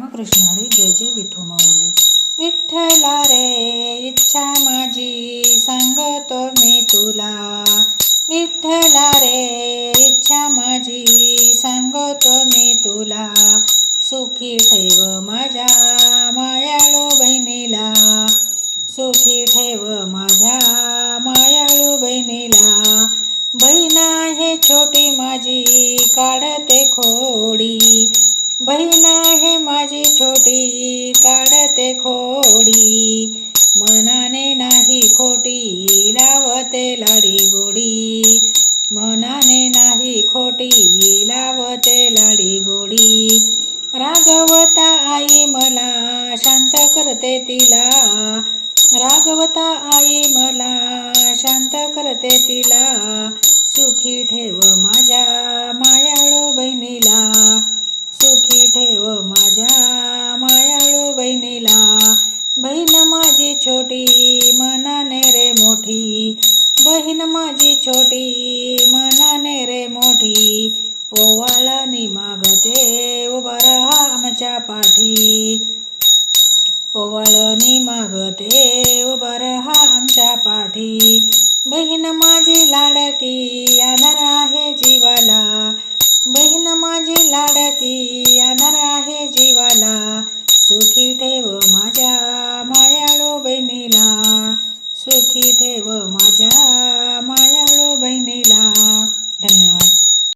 रामकृष्ण हरी जय जय विठो माऊली. विठ्ठला रे इच्छा माझी सांगतो मी तुला. विठ्ठला रे इच्छा माझी सांगतो मी तुला. सुखी ठेव माझ्या मायाळू बहिणीला. सुखी ठेव माझ्या मायाळू बहिणीला. बहीण हे छोटी माझी काढते खोडी. बहीण मनाने नाही खोटी लावते लाडी गोडी मनाने नाही खोटी लावते लाडी गोडी रागवता आई मला शांत करते तिला. रागवता आई मला शांत करते तिला. सुखी ठेव माझ्या मायाळू बहिणीला. सुखी ठेव माझ्या मायाळू बहिणीला. बहीण माझी छोटी मनाने रे मोठी ओवाळणी मागते उभा रहा आमच्या पाठी. पोवाळनी मागते उभा रहा आमच्या पाठी. बहीण माझी लाडकी आधार आहे जीवाला. बहीण माझी लाडकी आधार आहे जीवाला. सुखी ठेव माझ्या मायाळू बहिणीला. கோவை நே